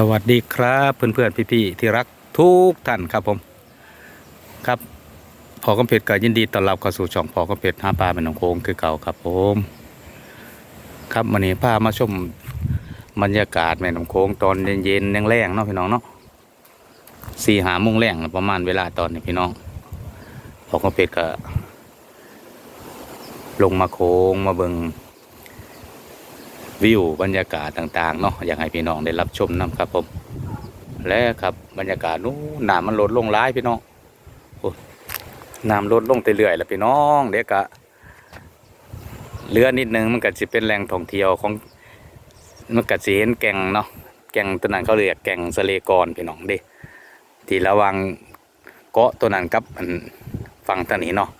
สวัสดีครับเพื่อนๆพี่ๆที่รักทุกท่านครับผมครับพอกำเพชรก็ยินดีต้อนรับเข้าสู่ช่องพอกำเพชรหาปลาเป็นหนองโค้งคือเก่าครับผมครับวันนี้พามาชมบรรยากาศแม่น้ำโค้งตอนเย็นๆแรงๆเนาะพี่น้องเนาะสี่หาโมงแรงประมาณเวลาตอนนี้พี่น้องพอกำเพชรก็ลงมาโค้งมาเบิง วิวบรรยากาศต่างๆเนาะอยากให้พี่น้องได้รับชมนํครับผม และครับบรรยากาศนู้นน้ำมันลดลงร้ายพี่น้องโอ้น้ำลดลงเรื่อยๆแล้วพี่น้องเด็กกะเรือนิดนึงมันก็จะเป็นแหล่งท่องเที่ยวของมันก็จะเห็นแก่งเนาะแก่งตัวนั้นเขาเรียกแก่งสะเลกรพี่น้องเด้ที่ระวังเกาะตัวนั้นกับอันฝั่งทางนี้เนาะ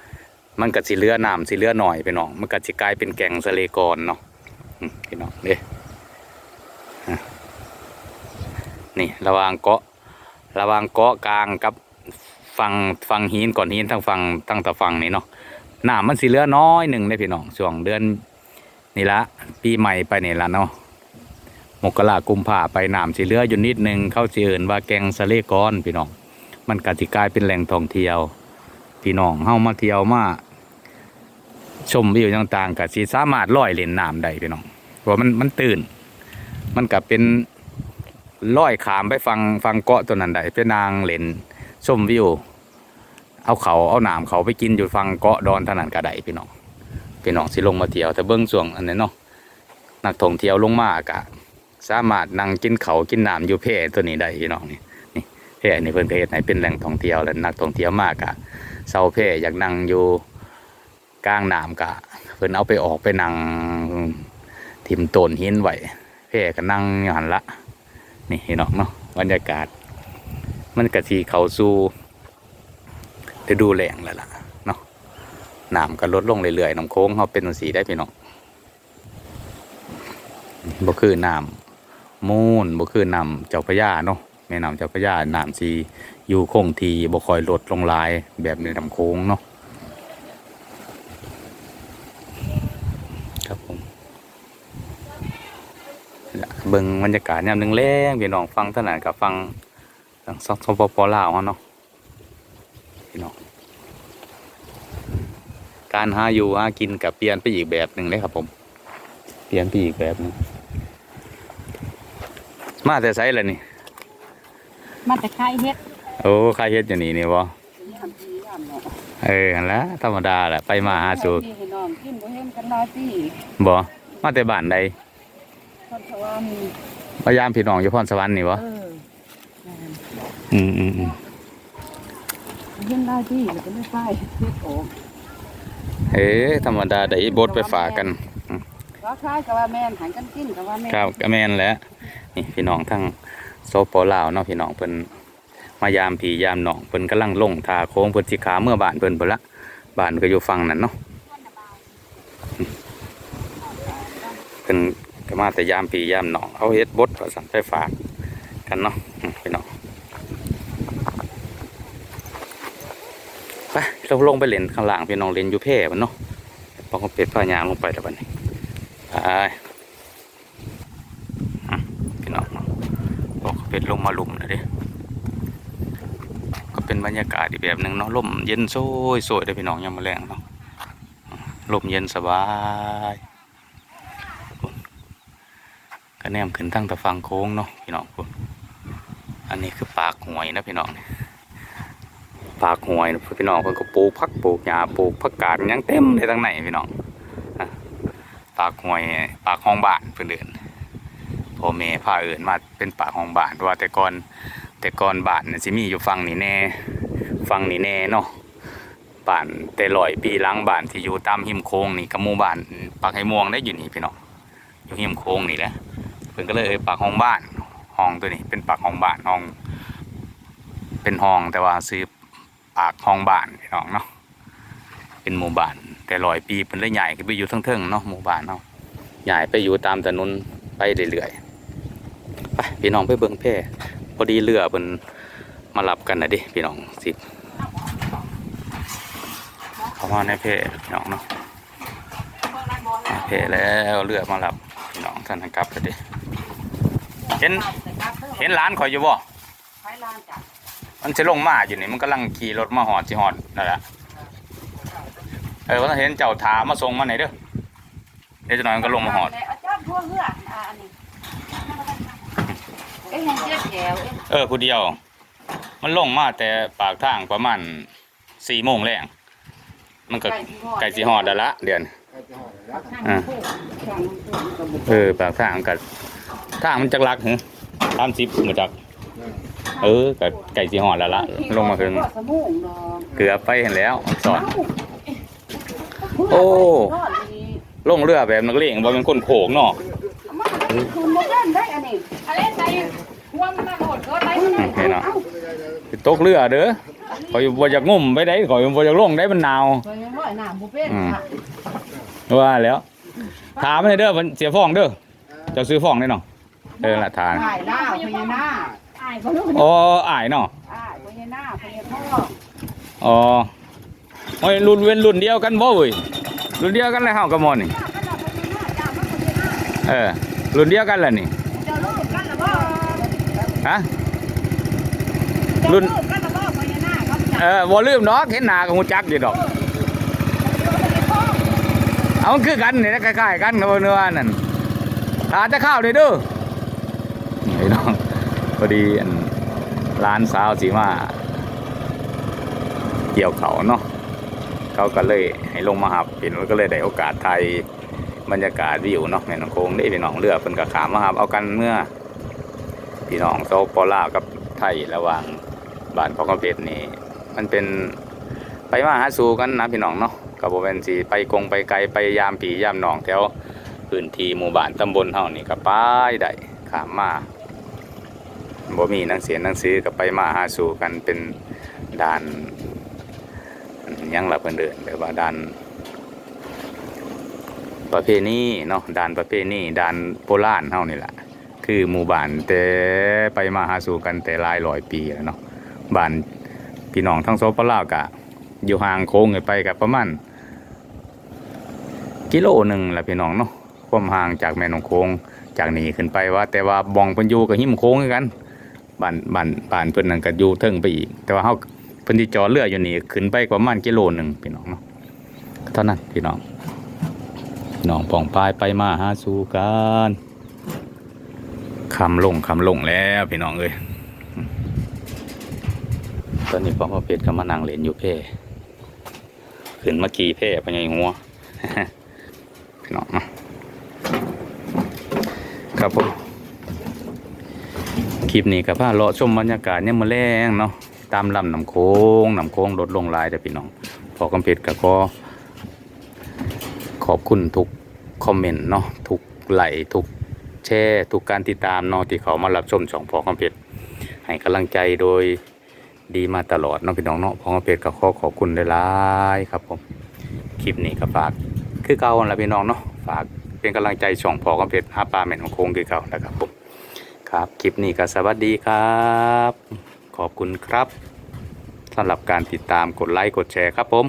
มันก็สิเรือน้ำสิเรือหน่อยพี่น้องมันก็จะกลายเป็นแก่งสะเลกรเนาะ พี่น้องเด้นี่ระว่างเกาะระว่างเกาะกลางกับฝั่งฝั่งหินก่อนหินทั้งฝั่งทั้งตะฝั่งนี่เนาะหน้ำมันสีเหลือน้อยหนึ่งได้พี่น้องช่วงเดือนนี่ละปีใหม่ไปนี่ละเนาะมกรากุมภาไปหน้ำสีเหลืออยู่นิดหนึ่งเข้าสิเอินว่าแกงสะเลกอนพี่น้อง มันกติกายเป็นแหล่งท่องเที่ยว พี่น้องเฮามาเที่ยวมาชมวิวต่างๆกับสีสามารถลอยเล่นน้ำได้พี่น้อง เพราะมันมันตื่น มันกับเป็นลอยขามไปฟังฟังเกาะตัวนั้นได้ไปนางเล่นชมวิว เอาเขาเอาหนามเขาไปกินอยู่ฟังเกาะดอนเท่านั้นก็ได้พี่น้องพี่น้องสิลงมาเที่ยวแต่เบิ้งส่วงอันนี้เนาะนักท่องเที่ยวลงมากะสามารถนั่งกินเขากินหน้ำอยู่เพตัวนี้ได้พี่น้องนี่นี่เพนี่เพิ่นเพจไหนเป็นแหล่งท่องเที่ยวแล้วนักท่องเที่ยวมากะเซาเพอยากนั่งอยู่กลางหน้ำกะเพิ่นเอาไปออกไปนั่ง ทิมต้นหินไหวเพ่ก็นั่งอยู่หันละ นี่พี่น้องเนาะบรรยากาศ มันกะทีเขาสู่ฤดูแล้งแล้วล่ะเนาะน้ำก็ลดลงเรื่อยๆน้ำโค้งเขาเป็นสีได้พี่น้องบ่คือน้ำมูนบ่คือน้ำเจ้าพระยาเนาะแม่น้ำเจ้าพระยาน้ำสีอยู่คงทีบ่คอยลดลงลายแบบในน้ำโค้งเนาะ ครับผมและ เบิ่งบรรยากาศยามหนึ่งแรงพี่น้องฟังถนัดกับฟังทางสปปลาวเขาเนาะพี่น้องการหาอยู่หากินกับเปลี่ยนไปอีกแบบหนึ่งเลยครับผม เปลี่ยนไปอีกแบบหนึงมาแต่ไซเลยนี่ มาแต่ไข่เฮ็ด โอ้ใครเฮ็ดอย่างนี้นี่บ่ยามดียามเนาะเออหั่นละธรรมดาแหละไปมาหาสู่พี่ให้น้องกินบ่เห็นกันหลายปีบ่มาแต่บ้านใด คนสวรรค์พยายามพี่น้องอยู่พรสวรรค์นี่บ่เออแม่นอืมอืมอืมเห็นหลายปีแล้วก็ไม่ไปเฮ็ดโอกเอ๊ะธรรมดาได้บดไปฝากกันว่าคล้ายกับว่าแม่นหันกันกินกับว่าแม่นครับก็แม่นแหล้วนี่พี่น้องทั้งโซปอลาวเนาะพี่น้องเพิ่นมายามผียามหนองเพิ่นกำลังลงทาโค้งเพิ่นสิขาเมื่อบ้านเพิ่นเพิ่นละบ้านก็อยู่ฝั่งนั้นเนาะเพิ่น ก็มาแต่ยามผียามหนองเอาเฮ็ดบดว่าสั่นไปฝากกันเนาะอืมพี่น้องไปเราลงไปเล่นข้างล่างพี่น้องเล่นอยู่แพร่มันเนาะพอเขาเป็ดพายางลงไปแล้วบันี้ไปพี่น้องบอกเขาเป็นลงมาลุมนะเด้ก็เป็นบรรยากาศอีกแบบหนึ่งเนาะลมเย็นโซยโซยได้พี่น้องยามมาแรงเนาะลมเย็นสบาย ก็แนมขึ้นทั้งตะฟังโค้งเนาะพี่น้องคุณอันนี้คือปากหวยนะพี่น้องปากหวยนะพี่น้องเพิ่นก็ปลูกผักปลูกหญ้าปลูกผักกาดยังเต็มเลยทั้งในพี่น้องอะปากหวยปากห้องบ้านเพิ่นเดินพ่อแม่พาเอิญมาเป็นป่าของบ้านว่าแต่ก่อนแต่ก่อนบ้านน่ะสิมีอยู่ฝั่งนี้แน่ฝั่งนี้แน่เนาะบ้านแต่ลอยปีล้างบ้านที่อยู่ตามหิมโค้งนี่กับหมู่บ้านปากไห้ม่วงได้อยู่นี่พี่น้องอยู่หิมโค้งนี่แหละ พิ่นก็เลยเอ่ยปากห้องบ้านห้องตัวนี้ เป็นปากห้องบ้านห้อง เป็นห้องแต่ว่าซื้อปากห้องบ้านพี่น้องเนาะเป็นหมู่บ้าน แต่ลอยปีเพิ่นเลยใหญ่ขึ้นไปอยู่ทั้งเทิงๆเนาะหมู่บ้านเนาะใหญ่ไปอยู่ตามถนนไปเรื่อยๆไปพี่น้องไปเบิ่งแพร่พอดีเรือเพิ่นมารับกันนะดิพี่น้องสิเขามาในแพร่พี่น้องเนาะในแพร่แล้วเรือมารับพี่น้องท่านกลับแล้วดิ เห็นเห็นร้านข่อยอยู่บ่ใช้ลานจ้ะมันจะลงมาอยู่นี่มันกำลังขี่รถมาหอดสิหอดนั่นแหละเออว่าเห็นเจ้าถามาส่งมาไหนอยเด้อเดี๋ยวจะหน่อยมันก็ลงมาหอดอาจารย์ทั่วเหืออ่าอันนี้เอ้ยยังเจ็บแก้วเอ้ยเออผู้เดียว มันลงมาแต่ปากทางประมาณสี่โมงแรงมันก็ไก่สีหอดแล้วละเดือนอ่าเออปากทางกับ ทางมันจักรักเหรอตามสิบมาจากเออกับไก่สีหอดแล้วละลงมาถึงสมุงดอกเกือบไปเห็นแล้วสอนโอ้รอดดีลงเรือแบบนักเลงบ่เป็นคนโขงเนาะมาคุณบ่ได้ได้อันนี้อะไรใส่ห่วงมาโหดก็ไรอืมเห็นเนาะสิตกเรือเด้อขอยบ่อยากงมไปได้ขอยบ่อยากลงได้มันหนาวเคยยังร้อยหน้าบ่เป็นอืมค่ะว่าแล้วถามให้เด้อมันเสียฟองเด้อเจ้าซื้อฟองได้เนาะ เออละทานถ่ายหน้าพญานาคอายก็รู้อ๋ออายเนาะอ่าพญานาคพญาพ่ออ๋อโอ้ยรุ่นเว้นรุ่นเดียวกันบ่เว้ยรุ่นเดียวกันเลยเฮากับหมอนี่เออรุ่นเดียวกันแหละนี่จะรู้กันหรือเปล่าฮะรุ่นกันหรือเปล่าพญานาคครับเออบ่ลืมเนาะเห็นหน้าก็ฮู้จักอยู่ดอก เอามันคือกันนี่นะคล้ายๆกันกับเนื้อนั่นตาจะเข้าวเด้อเด้อ ไอ้น้องพอดีร้านสาวสีมาเกี่ยวเขาเนาะเขาก็เลยให้ลงมาหับเห็นก็เลยได้โอกาสไทยบรรยากาศวิวเนาะแม่น้องโค้งได้พี่น้องเรือเพิ่นก็ขามมาหับเอากันเมื่อพี่น้องโซปอลากับไทยระหว่างบ้านพ่อกระเพชรนี่มันเป็นไปมาหาสู่กันนะพี่น้องเนาะก็บ่แม่นสิไปกงไปไกลไปยามผียามหนองแถวพื้นที่หมู่บ้านตำบลเฮานี่ก็ไปได้ขามมา บ่มีหนังเสียหนังสือก็ไปมาหาสู่กันเป็นด่านยังหล่ะเพิ่นเดินแบบว่าด่าน ประเพณีเนาะด่านประเพณีด่านโบราณเฮานี่แหละคือหมู่บ้านแต่ไปมาหาสู่กันแต่หลายร้อยปีแล้วเนาะบ้านพี่น้องทั้งโซปลาวกะ อยู่ห่างโค้งไปกับประมาณกิโลหนึ่งแหละพี่น้องเนาะความห่างจากแม่นองโค้งจากนี้ขึ้นไปว่า แต่ว่าบองเพิ่นอยู่กับหิมโค้งกัน บ้านบ้านบ้านเพิ่นนั่นก็อยู่เทิงไปอีก แต่ว่าเฮาเพิ่นที่จอเรืออยู่นี่ขึ้นไปประมาณกิโลหนึ่งพี่น้องเนาะเท่านั้นพี่น้องพี่น้องปองปายไปมาหาสู่กันคำลงคำลงแล้วพี่น้องเอ้ยตอนนี้พ่อพ่อเพชรก็มานั่งเล่นอยู่เพ่ขึ้นมากี่เพ่พญายหัวพี่น้องนาะครับผม คลิปนี้กับพาเลาะชมบรรยากาศเนี่ยมาแรงเนาะตามลำน้ำโค้งน้ำโค้งลดลงลายแต่พี่น้อง พอกำเพชรก็ขอขอบคุณทุกคอมเมนต์เนาะทุกไลค์ทุกแชร์ทุกการติดตามเนาะที่เขามารับชมช่องพอกำเพชรให้กำลังใจโดยดีมาตลอดเนาะพี่น้องเนาะพองเพชรก็ขอขอบคุณหลายๆครับผมคลิปนี้ก็ฝากคือเก่าแล้วพี่น้องเนาะฝากเป็นกำลังใจช่องพอกำเพชรหาปลาแม่นของโค้งคือเก่านะครับผม ครับคลิปนี้ก็สวัสดีครับ ขอบคุณครับสำหรับการติดตามกดไลค์กดแชร์ครับผม